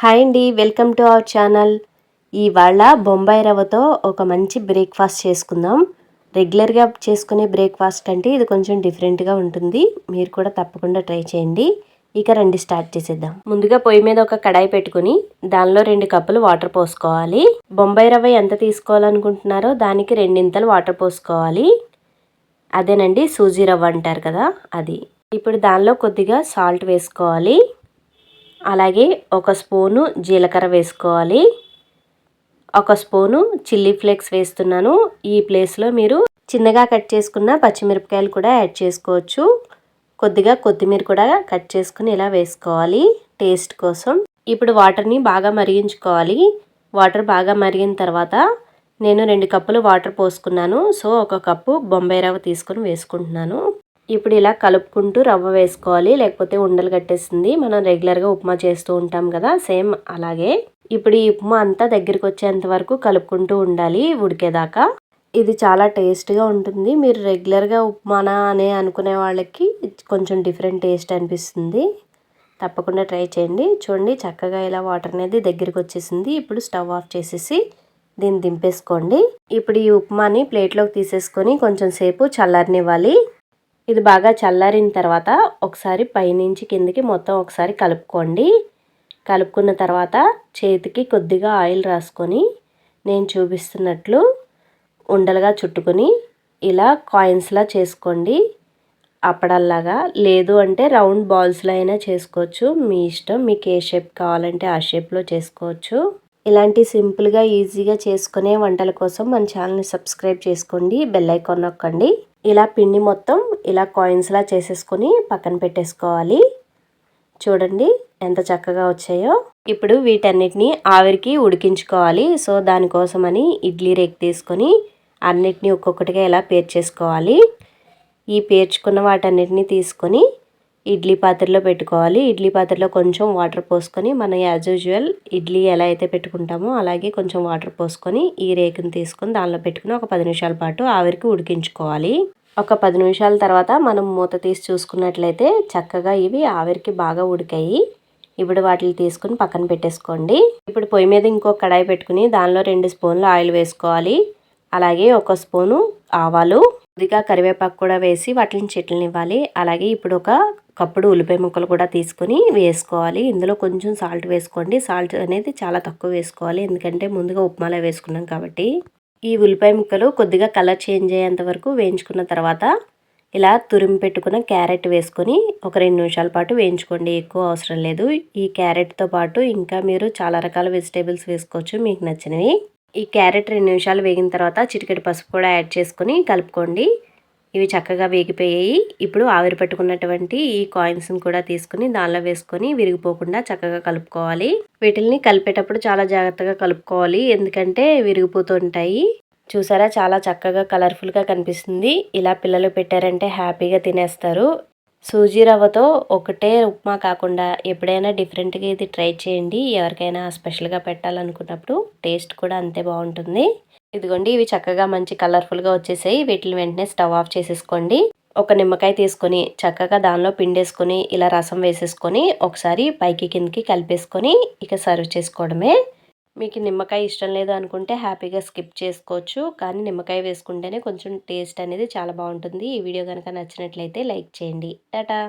Hi అండి welcome to our channel. ఇవాళ బొంబాయి రవ్వతో ఒక మంచి బ్రేక్ఫాస్ట్ చేసుకుందాం. రెగ్యులర్గా చేసుకునే బ్రేక్ఫాస్ట్ కంటే ఇది కొంచెం డిఫరెంట్గా ఉంటుంది. మీరు కూడా తప్పకుండా ట్రై చేయండి. ఇక రండి స్టార్ట్ చేసేద్దాం. ముందుగా పొయ్యి మీద ఒక కడాయి పెట్టుకుని దానిలో రెండు కప్పులు వాటర్ పోసుకోవాలి. బొంబాయి రవ్వ ఎంత తీసుకోవాలనుకుంటున్నారో దానికి రెండింతలు వాటర్ పోసుకోవాలి. అదేనండి సూజీ రవ్వ అంటారు కదా అది. ఇప్పుడు దానిలో కొద్దిగా సాల్ట్ వేసుకోవాలి. అలాగే ఒక స్పూను జీలకర్ర వేసుకోవాలి. ఒక స్పూను చిల్లీ ఫ్లేక్స్ వేస్తున్నాను. ఈ ప్లేస్లో మీరు చిన్నగా కట్ చేసుకున్న పచ్చిమిరపకాయలు కూడా యాడ్ చేసుకోవచ్చు. కొద్దిగా కొత్తిమీర కూడా కట్ చేసుకుని ఇలా వేసుకోవాలి టేస్ట్ కోసం. ఇప్పుడు వాటర్ని బాగా మరిగించుకోవాలి. వాటర్ బాగా మరిగిన తర్వాత నేను రెండు కప్పులు వాటర్ పోసుకున్నాను. సో ఒక కప్పు బొంబాయి రవ్వ తీసుకొని వేసుకుంటున్నాను. ఇప్పుడు ఇలా కలుపుకుంటూ రవ్వ వేసుకోవాలి లేకపోతే ఉండలు కట్టేసింది మనం రెగ్యులర్గా ఉప్మా చేస్తూ ఉంటాం కదా సేమ్ అలాగే. ఇప్పుడు ఈ ఉప్మా అంతా దగ్గరికి వచ్చేంత వరకు కలుపుకుంటూ ఉండాలి ఉడికేదాకా. ఇది చాలా టేస్ట్గా ఉంటుంది. మీరు రెగ్యులర్గా ఉప్మానా అని అనుకునే వాళ్ళకి కొంచెం డిఫరెంట్ టేస్ట్ అనిపిస్తుంది. తప్పకుండా ట్రై చేయండి. చూడండి చక్కగా ఇలా వాటర్ అనేది దగ్గరికి వచ్చేసింది. ఇప్పుడు స్టవ్ ఆఫ్ చేసేసి దీన్ని దింపేసుకోండి. ఇప్పుడు ఈ ఉప్మాని ప్లేట్లోకి తీసేసుకొని కొంచెం సేపు చల్లారనివ్వాలి. ఇది బాగా చల్లారిన తర్వాత ఒకసారి పైనుంచి కిందకి మొత్తం ఒకసారి కలుపుకోండి. కలుపుకున్న తర్వాత చేతికి కొద్దిగా ఆయిల్ రాసుకొని నేను చూపిస్తున్నట్లు ఉండలుగా చుట్టుకొని ఇలా కాయిన్స్లా చేసుకోండి. అప్పడల్లాగా లేదు అంటే రౌండ్ బాల్స్లో అయినా చేసుకోవచ్చు. మీ ఇష్టం మీకు ఏ షేప్ కావాలంటే ఆ షేప్లో చేసుకోవచ్చు. ఇలాంటి సింపుల్గా ఈజీగా చేసుకునే వంటల కోసం మన ఛానల్ని సబ్స్క్రైబ్ చేసుకోండి. బెల్ ఐకాన్ నొక్కండి. ఇలా పిండి మొత్తం ఇలా కాయిన్స్లా చేసేసుకొని పక్కన పెట్టేసుకోవాలి. చూడండి ఎంత చక్కగా వచ్చాయో. ఇప్పుడు వీటన్నిటిని ఆవిరికి ఉడికించుకోవాలి. సో దానికోసమని ఇడ్లీ రేక్ తీసుకొని అన్నిటినీ ఒక్కొక్కటిగా ఇలా పేర్చేసుకోవాలి. ఈ పేర్చుకున్న వాటన్నిటిని తీసుకొని ఇడ్లీ పాత్రలో పెట్టుకోవాలి. ఇడ్లీ పాత్రలో కొంచెం వాటర్ పోసుకొని మనం యాజ్ యూజువల్ ఇడ్లీ ఎలా అయితే పెట్టుకుంటామో అలాగే కొంచెం వాటర్ పోసుకొని ఈ రేకుని తీసుకొని దానిలో పెట్టుకుని ఒక పది నిమిషాల పాటు ఆవిరికి ఉడికించుకోవాలి. ఒక పది నిమిషాల తర్వాత మనం మూత తీసి చూసుకున్నట్లయితే చక్కగా ఇవి ఆవిరికి బాగా ఉడికాయి. ఇప్పుడు వాటిని తీసుకుని పక్కన పెట్టేసుకోండి. ఇప్పుడు పొయ్యి మీద ఇంకో కడాయి పెట్టుకుని దానిలో రెండు స్పూన్లు ఆయిల్ వేసుకోవాలి. అలాగే ఒక స్పూను ఆవాలు. కొద్దిగా కరివేపాకు కూడా వేసి వాటిని చెట్లనివ్వాలి. అలాగే ఇప్పుడు ఒక కప్పుడు ఉల్లిపాయ ముక్కలు కూడా తీసుకొని వేసుకోవాలి. ఇందులో కొంచెం సాల్ట్ వేసుకోండి. సాల్ట్ అనేది చాలా తక్కువ వేసుకోవాలి. ఎందుకంటే ముందుగా ఉప్మాలో వేసుకున్నాం కాబట్టి. ఈ ఉల్లిపాయ ముక్కలు కొద్దిగా కలర్ చేంజ్ అయ్యేంత వరకు వేయించుకున్న తర్వాత ఇలా తురిమి పెట్టుకున్న క్యారెట్ వేసుకొని ఒక రెండు నిమిషాల పాటు వేయించుకోండి. ఎక్కువ అవసరం లేదు. ఈ క్యారెట్తో పాటు ఇంకా మీరు చాలా రకాల వెజిటేబుల్స్ వేసుకోవచ్చు. మీకు నచ్చినవి. ఈ క్యారెట్ రెండు నిమిషాలు వేగిన తర్వాత చిటికెడు పసుపు కూడా యాడ్ చేసుకొని కలుపుకోండి. ఇవి చక్కగా వేగిపోయాయి. ఇప్పుడు ఆవిరి పెట్టుకున్నటువంటి ఈ కాయిన్స్ని కూడా తీసుకుని దానిలో వేసుకొని విరిగిపోకుండా చక్కగా కలుపుకోవాలి. వీటిల్ని కలిపేటప్పుడు చాలా జాగ్రత్తగా కలుపుకోవాలి. ఎందుకంటే విరిగిపోతుంటాయి చూసారా? చాలా చక్కగా కలర్ఫుల్గా కనిపిస్తుంది. ఇలా పిల్లలు పెట్టారంటే హ్యాపీగా తినేస్తారు. సూజీ రవ్వతో ఒకటే ఉప్మా కాకుండా ఎప్పుడైనా డిఫరెంట్గా ఇది ట్రై చేయండి. ఎవరికైనా స్పెషల్గా పెట్టాలనుకున్నప్పుడు టేస్ట్ కూడా అంతే బాగుంటుంది. ఇదిగోండి ఇవి చక్కగా మంచి కలర్ఫుల్గా వచ్చేసాయి. వీటిని వెంటనే స్టవ్ ఆఫ్ చేసేసుకోండి. ఒక నిమ్మకాయ తీసుకొని చక్కగా దానిలో పిండేసుకొని ఇలా రసం వేసేసుకొని ఒకసారి పైకి కిందకి కలిపేసుకొని ఇక సర్వ్ చేసుకోవడమే. మీకు నిమ్మకాయ ఇష్టం లేదు అనుకుంటే హ్యాపీగా స్కిప్ చేసుకోవచ్చు. కానీ నిమ్మకాయ వేసుకుంటేనే కొంచెం టేస్ట్ అనేది చాలా బాగుంటుంది. ఈ వీడియో కనుక నచ్చినట్లయితే లైక్ చేయండి. టాటా!